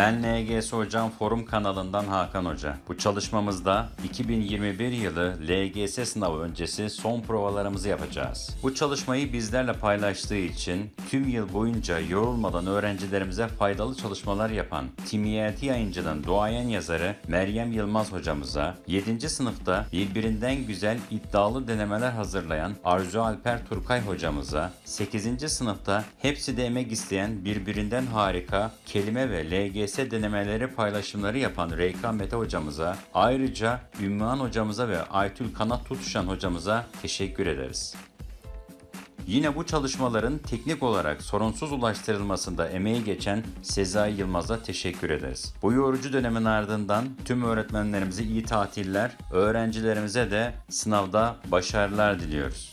Ben LGS Hocam Forum kanalından Hakan Hoca. Bu çalışmamızda 2021 yılı LGS sınavı öncesi son provalarımızı yapacağız. Bu çalışmayı bizlerle paylaştığı için tüm yıl boyunca yorulmadan öğrencilerimize faydalı çalışmalar yapan TİMİYELTİ yayıncının duayen yazarı Meryem Yılmaz hocamıza, 7. sınıfta birbirinden güzel iddialı denemeler hazırlayan Arzu Alper Turkay hocamıza, 8. sınıfta hepsi de emek isteyen birbirinden harika kelime ve LGS denemeleri paylaşımları yapan Reykan Mete hocamıza, ayrıca Ümmühan hocamıza ve Aytül Kanat Tutuşan hocamıza teşekkür ederiz. Yine bu çalışmaların teknik olarak sorunsuz ulaştırılmasında emeği geçen Sezai Yılmaz'a teşekkür ederiz. Bu yorucu dönemin ardından tüm öğretmenlerimize iyi tatiller, öğrencilerimize de sınavda başarılar diliyoruz.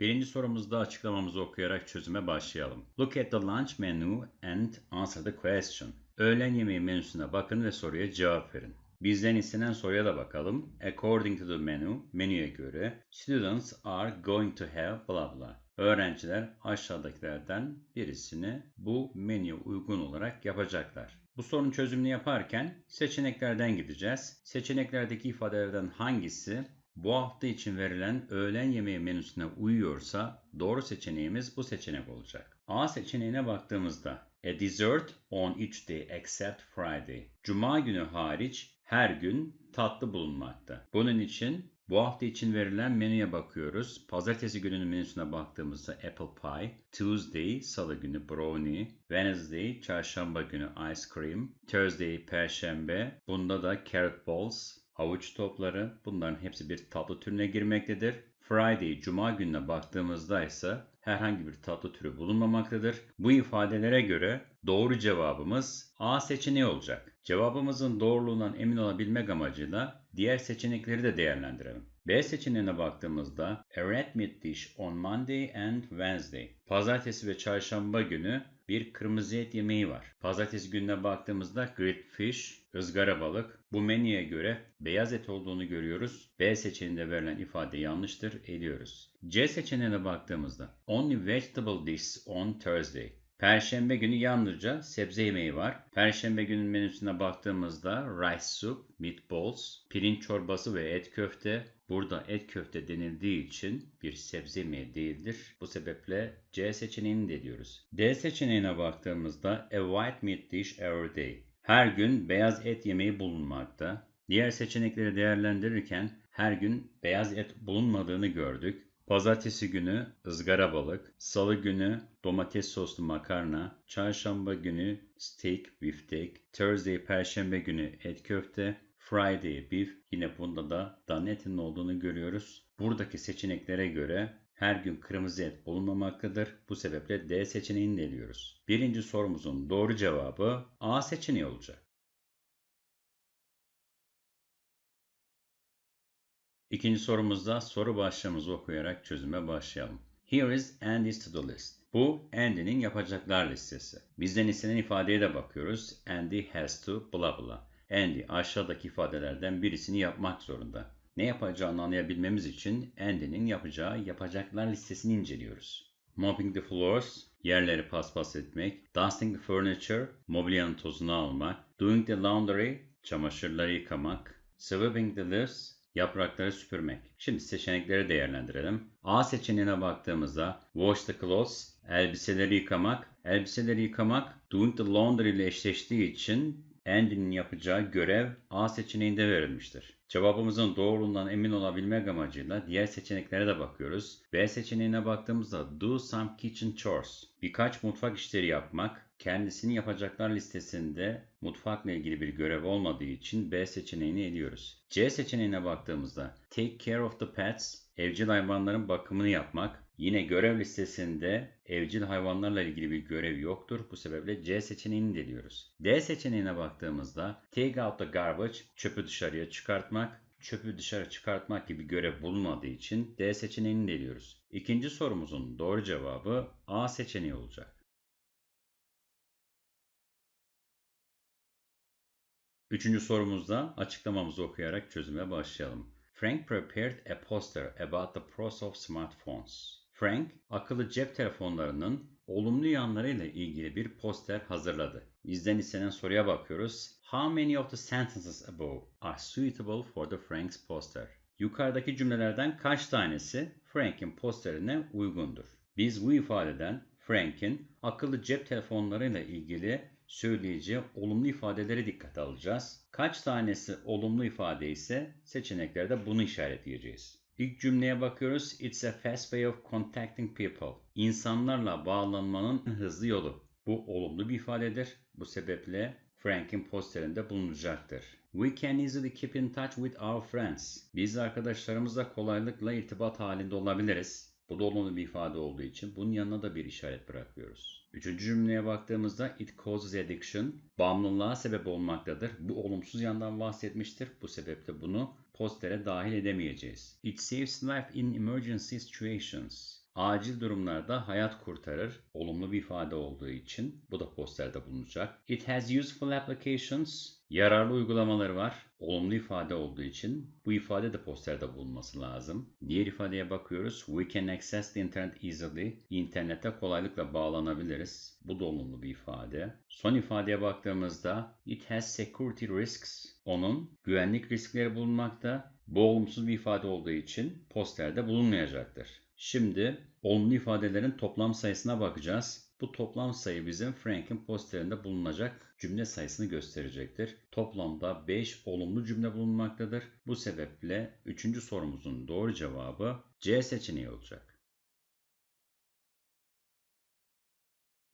Birinci sorumuzda açıklamamızı okuyarak çözüme başlayalım. Look at the lunch menu and answer the question. Öğlen yemeği menüsüne bakın ve soruya cevap verin. Bizden istenen soruya da bakalım. According to the menu, menüye göre students are going to have blah blah. Öğrenciler aşağıdakilerden birisini bu menüye uygun olarak yapacaklar. Bu sorunun çözümünü yaparken seçeneklerden gideceğiz. Seçeneklerdeki ifadelerden hangisi bu hafta için verilen öğlen yemeği menüsüne uyuyorsa doğru seçeneğimiz bu seçenek olacak. A seçeneğine baktığımızda A dessert on each day except Friday. Cuma günü hariç her gün tatlı bulunmakta. Bunun için bu hafta için verilen menüye bakıyoruz. Pazartesi gününün menüsüne baktığımızda apple pie, Tuesday salı günü brownie, Wednesday çarşamba günü ice cream, Thursday perşembe bunda da carrot balls, havuç topları bunların hepsi bir tatlı türüne girmektedir. Friday cuma gününe baktığımızda ise herhangi bir tatlı türü bulunmamaktadır. Bu ifadelere göre doğru cevabımız A seçeneği olacak. Cevabımızın doğruluğundan emin olabilmek amacıyla diğer seçenekleri de değerlendirelim. B seçeneğine baktığımızda a red meat dish on Monday and Wednesday. Pazartesi ve çarşamba günü bir kırmızı et yemeği var. Pazartesi gününe baktığımızda grilled fish, ızgara balık. Bu menüye göre beyaz et olduğunu görüyoruz. B seçeneğinde verilen ifade yanlıştır, eliyoruz. C seçeneğine baktığımızda only vegetable dish on Thursday. Perşembe günü yalnızca sebze yemeği var. Perşembe günün menüsüne baktığımızda rice soup, meatballs, pirinç çorbası ve et köfte. Burada et köfte denildiği için bir sebze yemeği değildir. Bu sebeple C seçeneğini de diyoruz. D seçeneğine baktığımızda a white meat dish every day. Her gün beyaz et yemeği bulunmakta. Diğer seçenekleri değerlendirirken her gün beyaz et bulunmadığını gördük. Pazartesi günü ızgara balık, salı günü domates soslu makarna, çarşamba günü steak, biftek, Thursday perşembe günü et köfte, Friday beef yine bunda da dana etinin olduğunu görüyoruz. Buradaki seçeneklere göre her gün kırmızı et bulunmamaktadır. Bu sebeple D seçeneğini de. Birinci sorumuzun doğru cevabı A seçeneği olacak. İkinci sorumuzda soru başlığımızı okuyarak çözüme başlayalım. Here is Andy's to-do list. Bu Andy'nin yapacaklar listesi. Bizden istenen ifadeye de bakıyoruz. Andy has to blah blah. Andy aşağıdaki ifadelerden birisini yapmak zorunda. Ne yapacağını anlayabilmemiz için Andy'nin yapacağı yapacaklar listesini inceliyoruz. Mopping the floors, yerleri paspas etmek. Dusting the furniture, mobilyanın tozunu almak. Doing the laundry, çamaşırları yıkamak. Sweeping the leaves, yaprakları süpürmek. Şimdi seçenekleri değerlendirelim. A seçeneğine baktığımızda wash the clothes, elbiseleri yıkamak. Elbiseleri yıkamak doing the laundry ile eşleştiği için Andy'nin yapacağı görev A seçeneğinde verilmiştir. Cevabımızın doğruluğundan emin olabilmek amacıyla diğer seçeneklere de bakıyoruz. B seçeneğine baktığımızda do some kitchen chores. Birkaç mutfak işleri yapmak. Kendisini yapacaklar listesinde mutfakla ilgili bir görev olmadığı için B seçeneğini eliyoruz. C seçeneğine baktığımızda take care of the pets. Evcil hayvanların bakımını yapmak. Yine görev listesinde evcil hayvanlarla ilgili bir görev yoktur. Bu sebeple C seçeneğini de eliyoruz. D seçeneğine baktığımızda take out the garbage, çöpü dışarıya çıkartmak. Çöpü dışarı çıkartmak gibi görev bulunmadığı için D seçeneğini de eliyoruz. İkinci sorumuzun doğru cevabı A seçeneği olacak. Üçüncü sorumuzda açıklamamızı okuyarak çözüme başlayalım. Frank prepared a poster about the pros of smartphones. Frank, akıllı cep telefonlarının olumlu yanlarıyla ilgili bir poster hazırladı. Bizden istenen soruya bakıyoruz. How many of the sentences above are suitable for the Frank's poster? Yukarıdaki cümlelerden kaç tanesi Frank'in posterine uygundur? Biz bu ifadeden Frank'in akıllı cep telefonlarıyla ilgili söyleyeceği olumlu ifadeleri dikkate alacağız. Kaç tanesi olumlu ifade ise seçeneklerde bunu işaretleyeceğiz. İlk cümleye bakıyoruz. It's a fast way of contacting people. İnsanlarla bağlanmanın hızlı yolu. Bu olumlu bir ifadedir. Bu sebeple Frank'in posterinde bulunacaktır. We can easily keep in touch with our friends. Biz arkadaşlarımızla kolaylıkla irtibat halinde olabiliriz. Bu da olumlu bir ifade olduğu için bunun yanına da bir işaret bırakıyoruz. Üçüncü cümleye baktığımızda it causes addiction, bağımlılığa sebep olmaktadır. Bu olumsuz yandan bahsetmiştir. Bu sebeple bunu postere dahil edemeyeceğiz. It saves life in emergency situations. Acil durumlarda hayat kurtarır. Olumlu bir ifade olduğu için bu da posterde bulunacak. It has useful applications. Yararlı uygulamaları var. Olumlu ifade olduğu için bu ifade de posterde bulunması lazım. Diğer ifadeye bakıyoruz. We can access the internet easily. İnternete kolaylıkla bağlanabiliriz. Bu da olumlu bir ifade. Son ifadeye baktığımızda it has security risks. Onun güvenlik riskleri bulunmakta. Bu olumsuz bir ifade olduğu için posterde bulunmayacaktır. Şimdi olumlu ifadelerin toplam sayısına bakacağız. Bu toplam sayı bizim Frank'in posterinde bulunacak cümle sayısını gösterecektir. Toplamda 5 olumlu cümle bulunmaktadır. Bu sebeple 3. sorumuzun doğru cevabı C seçeneği olacak.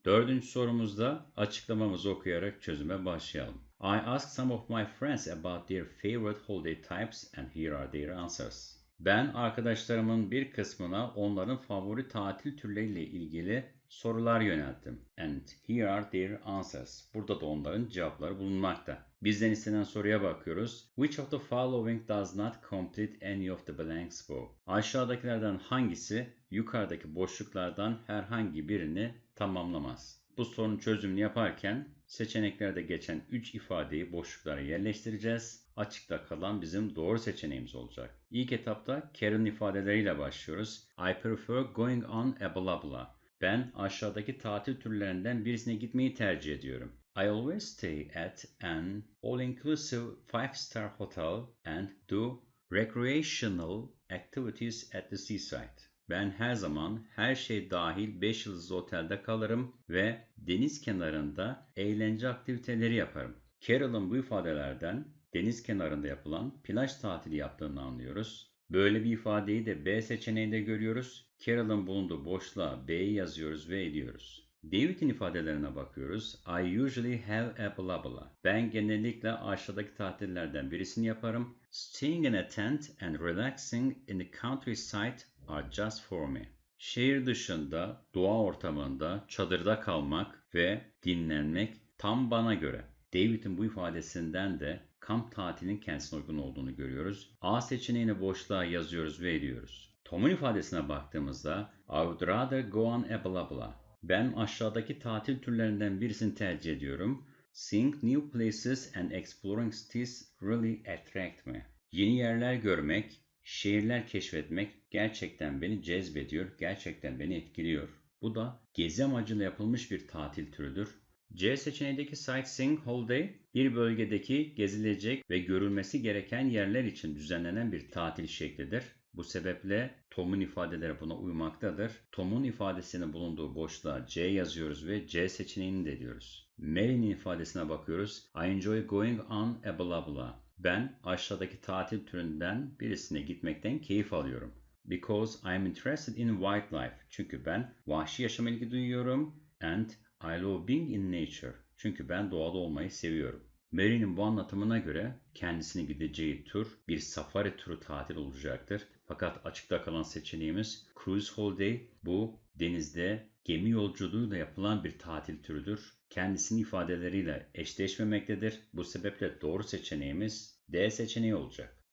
Dördüncü sorumuzda açıklamamızı okuyarak çözüme başlayalım. I asked some of my friends about their favorite holiday types and here are their answers. Ben arkadaşlarımın bir kısmına onların favori tatil türleriyle ilgili sorular yönelttim. And here are their answers. Burada da onların cevapları bulunmakta. Bizden istenen soruya bakıyoruz. Which of the following does not complete any of the blanks below? Aşağıdakilerden hangisi yukarıdaki boşluklardan herhangi birini tamamlamaz? Bu sorunun çözümünü yaparken seçeneklerde geçen 3 ifadeyi boşluklara yerleştireceğiz. Açıkta kalan bizim doğru seçeneğimiz olacak. İlk etapta Karen ifadeleriyle başlıyoruz. I prefer going on a blah blah. Ben aşağıdaki tatil türlerinden birisine gitmeyi tercih ediyorum. I always stay at an all-inclusive five-star hotel and do recreational activities at the seaside. Ben her zaman her şey dahil 5 yıldızlı otelde kalırım ve deniz kenarında eğlence aktiviteleri yaparım. Carol'ın bu ifadelerden deniz kenarında yapılan plaj tatili yaptığını anlıyoruz. Böyle bir ifadeyi de B seçeneğinde görüyoruz. Carol'ın bulunduğu boşluğa B'yi yazıyoruz ve ediyoruz. David'in ifadelerine bakıyoruz. I usually have a blah blah. Ben genellikle aşağıdaki tatillerden birisini yaparım. Staying in a tent and relaxing in the countryside are just for me. Şehir dışında, doğa ortamında, çadırda kalmak ve dinlenmek tam bana göre. David'in bu ifadesinden de kamp tatilinin kendisine uygun olduğunu görüyoruz. A seçeneğini boşluğa yazıyoruz ve ediyoruz. Tom'un ifadesine baktığımızda I would rather go on a blah blah. Ben aşağıdaki tatil türlerinden birisini tercih ediyorum. Seeing new places and exploring cities really attract me. Yeni yerler görmek, şehirler keşfetmek gerçekten beni cezbediyor, gerçekten beni etkiliyor. Bu da gezi amacıyla yapılmış bir tatil türüdür. C seçeneğindeki sightseeing holiday bir bölgedeki gezilecek ve görülmesi gereken yerler için düzenlenen bir tatil şeklidir. Bu sebeple Tom'un ifadeleri buna uymaktadır. Tom'un ifadesinin bulunduğu boşluğa C yazıyoruz ve C seçeneğini de diyoruz. Mary'nin ifadesine bakıyoruz. I enjoy going on a blah blah. Ben aşağıdaki tatil türünden birisine gitmekten keyif alıyorum. Because I'm interested in wildlife. Çünkü ben vahşi yaşama ilgi duyuyorum. And I love being in nature. Çünkü ben doğada olmayı seviyorum. Mary'nin bu anlatımına göre kendisine gideceği tur bir safari turu tatil olacaktır. Fakat açıkta kalan seçeneğimiz cruise holiday. Bu denizde gemi yolculuğuyla yapılan bir tatil türüdür. Kendisinin ifadeleriyle eşleşmemektedir. Bu sebeple doğru seçeneğimiz D seçeneği olacak.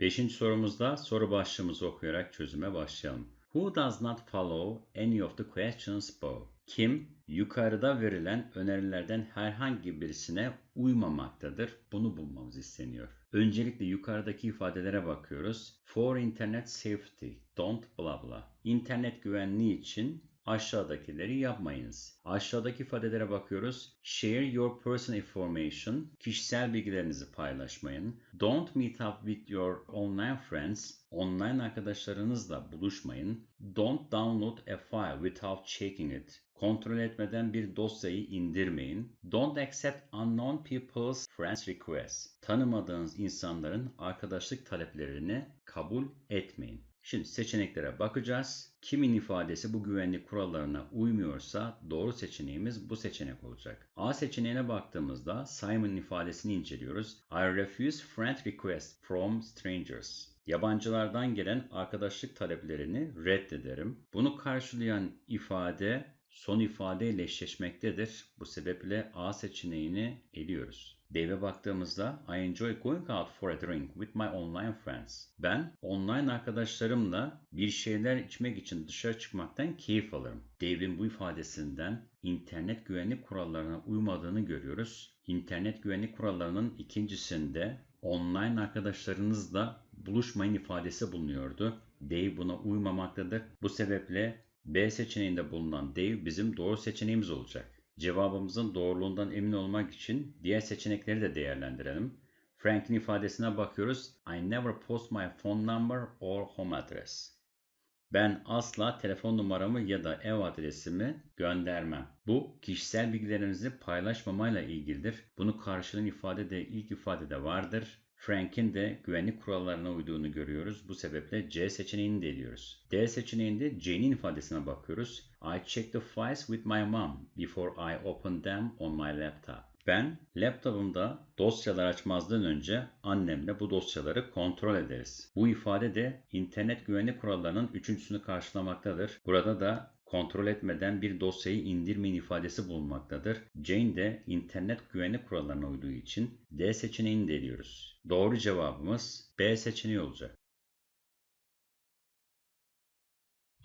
Beşinci sorumuzda soru başlığımızı okuyarak çözüme başlayalım. Who does not follow any of the questions below? Kim yukarıda verilen önerilerden herhangi birisine uymamaktadır? Bunu bulmamız isteniyor. Öncelikle yukarıdaki ifadelere bakıyoruz. For internet safety, don't blah blah. İnternet güvenliği için aşağıdakileri yapmayınız. Aşağıdaki ifadelere bakıyoruz. Share your personal information. Kişisel bilgilerinizi paylaşmayın. Don't meet up with your online friends. Online arkadaşlarınızla buluşmayın. Don't download a file without checking it. Kontrol etmeden bir dosyayı indirmeyin. Don't accept unknown people's friends requests. Tanımadığınız insanların arkadaşlık taleplerini kabul etmeyin. Şimdi seçeneklere bakacağız. Kimin ifadesi bu güvenlik kurallarına uymuyorsa doğru seçeneğimiz bu seçenek olacak. A seçeneğine baktığımızda Simon'ın ifadesini inceliyoruz. I refuse friend requests from strangers. Yabancılardan gelen arkadaşlık taleplerini reddederim. Bunu karşılayan ifade son ifadeyle eşleşmektedir. Bu sebeple A seçeneğini eliyoruz. Dave'e baktığımızda I enjoy going out for a drink with my online friends. Ben online arkadaşlarımla bir şeyler içmek için dışarı çıkmaktan keyif alırım. Dave'in bu ifadesinden internet güvenlik kurallarına uymadığını görüyoruz. İnternet güvenlik kurallarının ikincisinde online arkadaşlarınızla buluşmayın ifadesi bulunuyordu. Dave buna uymamaktadır. Bu sebeple B seçeneğinde bulunan Dave bizim doğru seçeneğimiz olacak. Cevabımızın doğruluğundan emin olmak için diğer seçenekleri de değerlendirelim. Frank'in ifadesine bakıyoruz. I never post my phone number or home address. Ben asla telefon numaramı ya da ev adresimi göndermem. Bu kişisel bilgilerinizi paylaşmamayla ilgilidir. Bunu karşılayan ifade de ilk ifadede vardır. Frank'in de güvenlik kurallarına uyduğunu görüyoruz. Bu sebeple C seçeneğini de eliyoruz. D seçeneğinde Jane'in ifadesine bakıyoruz. I check the files with my mom before I open them on my laptop. Ben laptopumda dosyalar açmazdan önce annemle bu dosyaları kontrol ederiz. Bu ifade de internet güvenlik kurallarının üçüncüsünü karşılamaktadır. Burada da kontrol etmeden bir dosyayı indirmeyin ifadesi bulunmaktadır. Jane de internet güvenlik kurallarına uyduğu için D seçeneğini de. Doğru cevabımız B seçeneği olacak.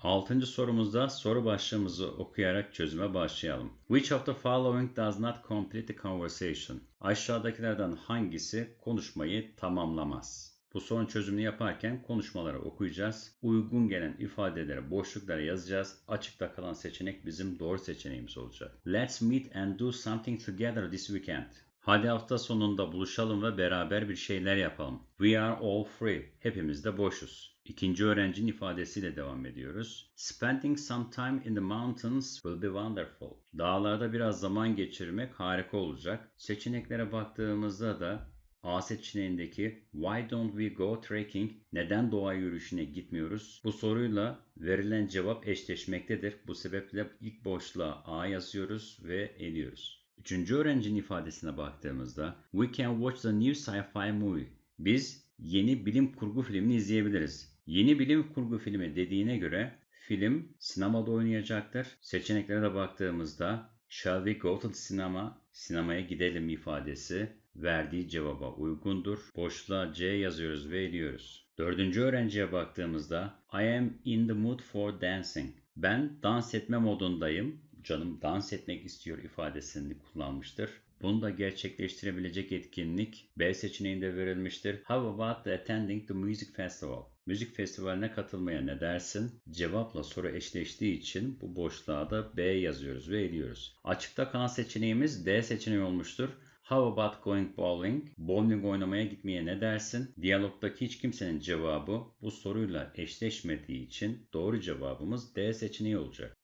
Altıncı sorumuzda soru başlığımızı okuyarak çözüme başlayalım. Which of the following does not complete the conversation? Aşağıdakilerden hangisi konuşmayı tamamlamaz? Bu sorun çözümünü yaparken konuşmaları okuyacağız. Uygun gelen ifadeleri boşluklara yazacağız. Açıkta kalan seçenek bizim doğru seçeneğimiz olacak. Let's meet and do something together this weekend. Hadi hafta sonunda buluşalım ve beraber bir şeyler yapalım. We are all free. Hepimiz de boşuz. İkinci öğrencinin ifadesiyle devam ediyoruz. Spending some time in the mountains will be wonderful. Dağlarda biraz zaman geçirmek harika olacak. Seçeneklere baktığımızda da A seçeneğindeki Why don't we go trekking? Neden doğa yürüyüşüne gitmiyoruz? Bu soruyla verilen cevap eşleşmektedir. Bu sebeple ilk boşluğa A yazıyoruz ve eliyoruz. Üçüncü öğrencinin ifadesine baktığımızda We can watch the new sci-fi movie. Biz yeni bilim kurgu filmini izleyebiliriz. Yeni bilim kurgu filmi dediğine göre film sinemada oynayacaktır. Seçeneklere de baktığımızda Shall we go to the cinema? Sinemaya gidelim ifadesi verdiği cevaba uygundur. Boşluğa C yazıyoruz ve eliyoruz. Dördüncü öğrenciye baktığımızda I am in the mood for dancing. Ben dans etme modundayım. Canım dans etmek istiyor ifadesini kullanmıştır. Bunu da gerçekleştirebilecek etkinlik B seçeneğinde verilmiştir. How about attending the music festival? Müzik festivaline katılmaya ne dersin? Cevapla soru eşleştiği için bu boşluğa da B yazıyoruz ve eliyoruz. Açıkta kalan seçeneğimiz D seçeneği olmuştur. How about going bowling? Bowling oynamaya gitmeye ne dersin? Diyalogdaki hiç kimsenin cevabı bu soruyla eşleşmediği için doğru cevabımız D seçeneği olacak.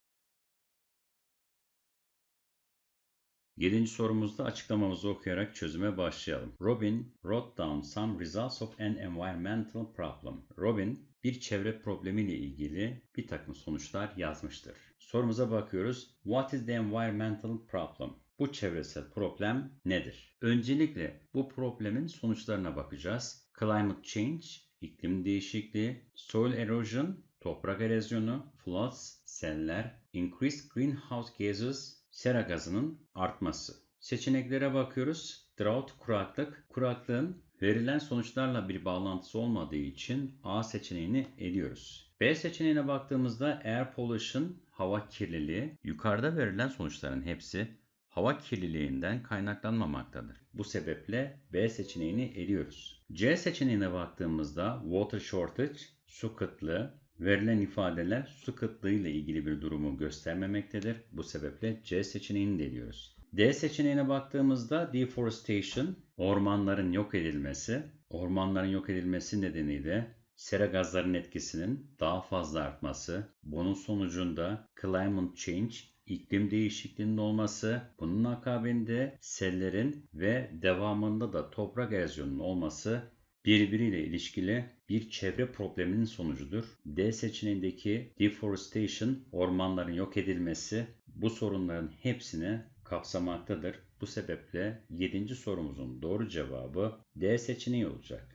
Yedinci sorumuzda açıklamamızı okuyarak çözüme başlayalım. Robin wrote down some results of an environmental problem. Robin bir çevre problemiyle ilgili bir takım sonuçlar yazmıştır. Sorumuza bakıyoruz. What is the environmental problem? Bu çevresel problem nedir? Öncelikle bu problemin sonuçlarına bakacağız. Climate change, iklim değişikliği, soil erosion, toprak erozyonu, floods, seller, increased greenhouse gases, sera gazının artması. Seçeneklere bakıyoruz. Drought, kuraklık. Kuraklığın Verilen sonuçlarla bir bağlantısı olmadığı için A seçeneğini eliyoruz. B seçeneğine baktığımızda air pollution, hava kirliliği, yukarıda verilen sonuçların hepsi hava kirliliğinden kaynaklanmamaktadır. Bu sebeple B seçeneğini eliyoruz. C seçeneğine baktığımızda water shortage, su kıtlığı, verilen ifadeler su kıtlığı ile ilgili bir durumu göstermemektedir. Bu sebeple C seçeneğini de eliyoruz. D seçeneğine baktığımızda deforestation, ormanların yok edilmesi, ormanların yok edilmesi nedeniyle sera gazlarının etkisinin daha fazla artması, bunun sonucunda climate change, iklim değişikliğinin olması, bunun akabinde sellerin ve devamında da toprak erozyonunun olması birbiriyle ilişkili bir çevre probleminin sonucudur. D seçeneğindeki deforestation, ormanların yok edilmesi bu sorunların hepsini kapsamaktadır. Bu sebeple 7. sorumuzun doğru cevabı D seçeneği olacak.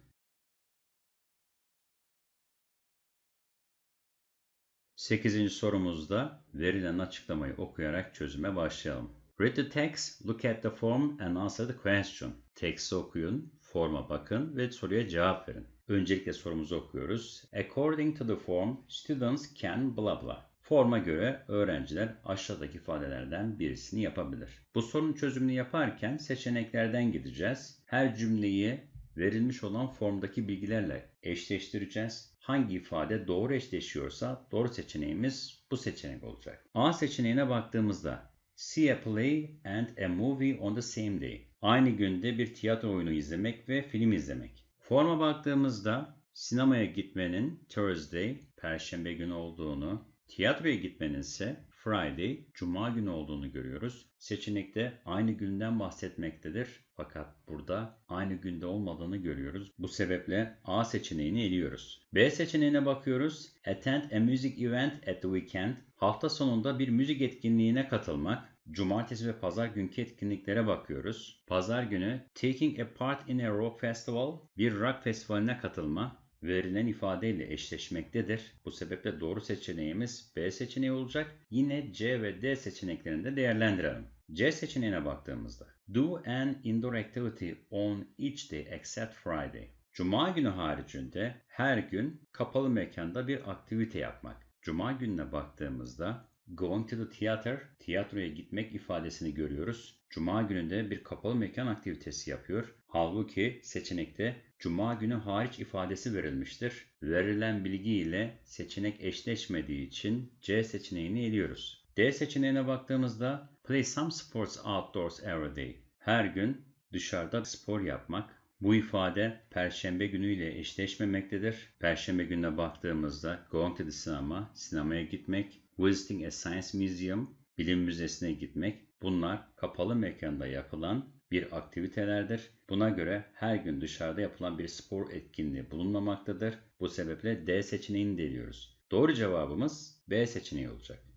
8. sorumuzda verilen açıklamayı okuyarak çözüme başlayalım. Read the text, look at the form and answer the question. Teksti okuyun, forma bakın ve soruya cevap verin. Öncelikle sorumuzu okuyoruz. According to the form, students can blah blah. Forma göre öğrenciler aşağıdaki ifadelerden birisini yapabilir. Bu sorunun çözümünü yaparken seçeneklerden gideceğiz. Her cümleyi verilmiş olan formdaki bilgilerle eşleştireceğiz. Hangi ifade doğru eşleşiyorsa doğru seçeneğimiz bu seçenek olacak. A seçeneğine baktığımızda See a play and a movie on the same day. Aynı günde bir tiyatro oyunu izlemek ve film izlemek. Forma baktığımızda sinemaya gitmenin Thursday, Perşembe günü olduğunu, tiyatroya gitmenin ise Friday, Cuma günü olduğunu görüyoruz. Seçenekte aynı günden bahsetmektedir. Fakat burada aynı günde olmadığını görüyoruz. Bu sebeple A seçeneğini eliyoruz. B seçeneğine bakıyoruz. Attend a music event at the weekend. Hafta sonunda bir müzik etkinliğine katılmak. Cumartesi ve pazar günkü etkinliklere bakıyoruz. Pazar günü taking a part in a rock festival, bir rock festivaline katılma verilen ifadeyle eşleşmektedir. Bu sebeple doğru seçeneğimiz B seçeneği olacak. Yine C ve D seçeneklerini de değerlendirelim. C seçeneğine baktığımızda Do an indoor activity on each day except Friday. Cuma günü haricinde her gün kapalı mekanda bir aktivite yapmak. Cuma gününe baktığımızda going to the theater, tiyatroya gitmek ifadesini görüyoruz. Cuma gününde bir kapalı mekan aktivitesi yapıyor. Halbuki seçenekte Cuma günü hariç ifadesi verilmiştir. Verilen bilgi ile seçenek eşleşmediği için C seçeneğini eliyoruz. D seçeneğine baktığımızda play some sports outdoors every day. Her gün dışarıda spor yapmak. Bu ifade Perşembe günüyle eşleşmemektedir. Perşembe gününe baktığımızda going to the cinema, sinemaya gitmek, visiting a science museum, bilim müzesine gitmek. Bunlar kapalı mekanda yapılan bir aktivitelerdir. Buna göre her gün dışarıda yapılan bir spor etkinliği bulunmamaktadır. Bu sebeple D seçeneğini deliyoruz. Doğru cevabımız B seçeneği olacak.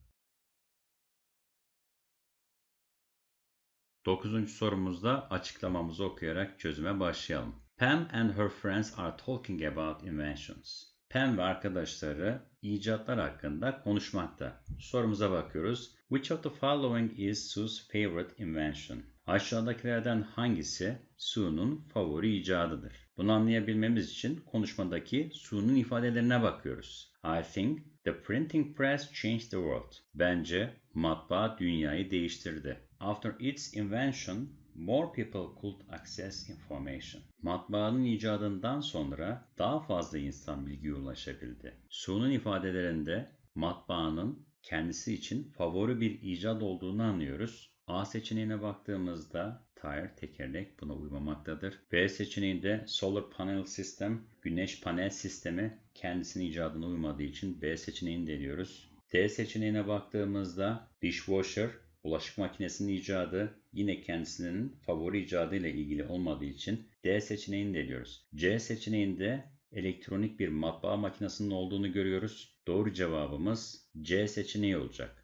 Dokuzuncu sorumuzda açıklamamızı okuyarak çözüme başlayalım. Pam and her friends are talking about inventions. Pam ve arkadaşları icatlar hakkında konuşmakta. Sorumuza bakıyoruz. Which of the following is Sue's favorite invention? Aşağıdakilerden hangisi Sue'nun favori icadıdır? Bunu anlayabilmemiz için konuşmadaki Sue'nun ifadelerine bakıyoruz. I think the printing press changed the world. Bence matbaa dünyayı değiştirdi. After its invention, more people could access information. Matbaanın icadından sonra daha fazla insan bilgiye ulaşabildi. Sue'nun ifadelerinde matbaanın kendisi için favori bir icat olduğunu anlıyoruz. A seçeneğine baktığımızda tire tekerlek buna uymamaktadır. B seçeneğinde solar panel sistem, güneş panel sistemi kendisinin icadına uymadığı için B seçeneğini deniyoruz. D seçeneğine baktığımızda dishwasher, bulaşık makinesinin icadı yine kendisinin favori icadı ile ilgili olmadığı için D seçeneğini deniyoruz. C seçeneğinde elektronik bir matbaa makinesinin olduğunu görüyoruz. Doğru cevabımız C seçeneği olacak.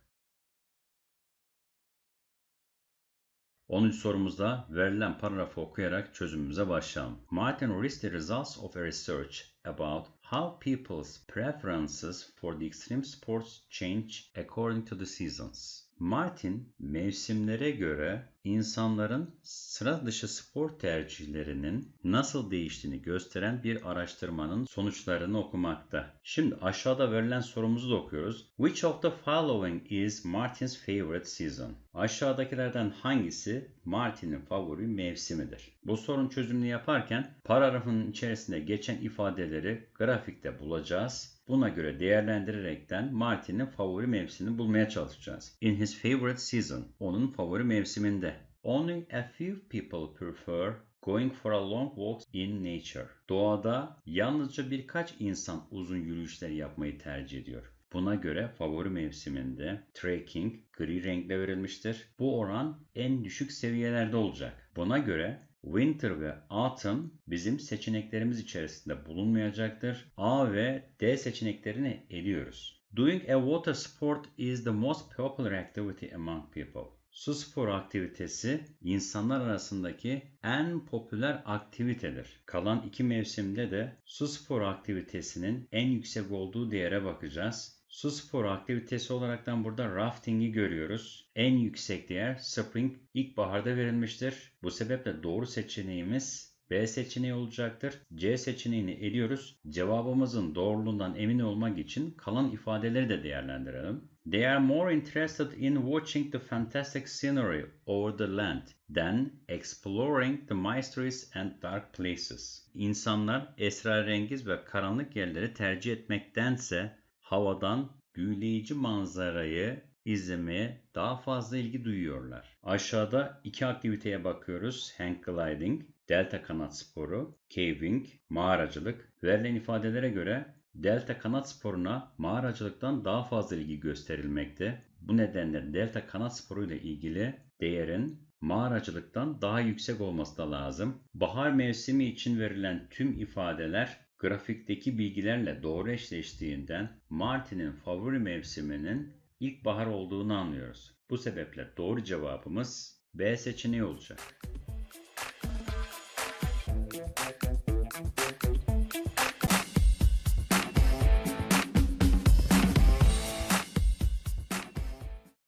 10. sorumuzda verilen paragrafı okuyarak çözümümüze başlayalım. Martin reads the results of a research about how people's preferences for the extreme sports change according to the seasons. Martin mevsimlere göre insanların sıra dışı spor tercihlerinin nasıl değiştiğini gösteren bir araştırmanın sonuçlarını okumakta. Şimdi aşağıda verilen sorumuzu da okuyoruz. Which of the following is Martin's favorite season? Aşağıdakilerden hangisi Martin'in favori mevsimidir? Bu sorun çözümünü yaparken paragrafın içerisinde geçen ifadeleri grafikte bulacağız. Buna göre değerlendirerekten Martin'in favori mevsimini bulmaya çalışacağız. In his favorite season, onun favori mevsiminde. Only a few people prefer going for a long walk in nature. Doğada yalnızca birkaç insan uzun yürüyüşler yapmayı tercih ediyor. Buna göre favori mevsiminde trekking gri renkle verilmiştir. Bu oran en düşük seviyelerde olacak. Buna göre Winter ve Autumn bizim seçeneklerimiz içerisinde bulunmayacaktır. A ve D seçeneklerini eliyoruz. Doing a water sport is the most popular activity among people. Su sporu aktivitesi insanlar arasındaki en popüler aktivitedir. Kalan iki mevsimde de su sporu aktivitesinin en yüksek olduğu değere bakacağız. Su sporu aktivitesi olaraktan burada rafting'i görüyoruz. En yüksek değer spring ilkbaharda verilmiştir. Bu sebeple doğru seçeneğimiz B seçeneği olacaktır. C seçeneğini eliyoruz. Cevabımızın doğruluğundan emin olmak için kalan ifadeleri de değerlendirelim. They are more interested in watching the fantastic scenery over the land than exploring the mysteries and dark places. İnsanlar esrarengiz ve karanlık yerleri tercih etmektense havadan büyüleyici manzarayı izlemeye daha fazla ilgi duyuyorlar. Aşağıda iki aktiviteye bakıyoruz. Hang gliding, delta kanat sporu, caving, mağaracılık. Verilen ifadelere göre delta kanat sporuna mağaracılıktan daha fazla ilgi gösterilmekte. Bu nedenle delta kanat sporu ile ilgili değerin mağaracılıktan daha yüksek olması da lazım. Bahar mevsimi için verilen tüm ifadeler grafikteki bilgilerle doğru eşleştiğinden Martin'in favori mevsiminin ilkbahar olduğunu anlıyoruz. Bu sebeple doğru cevabımız B seçeneği olacak.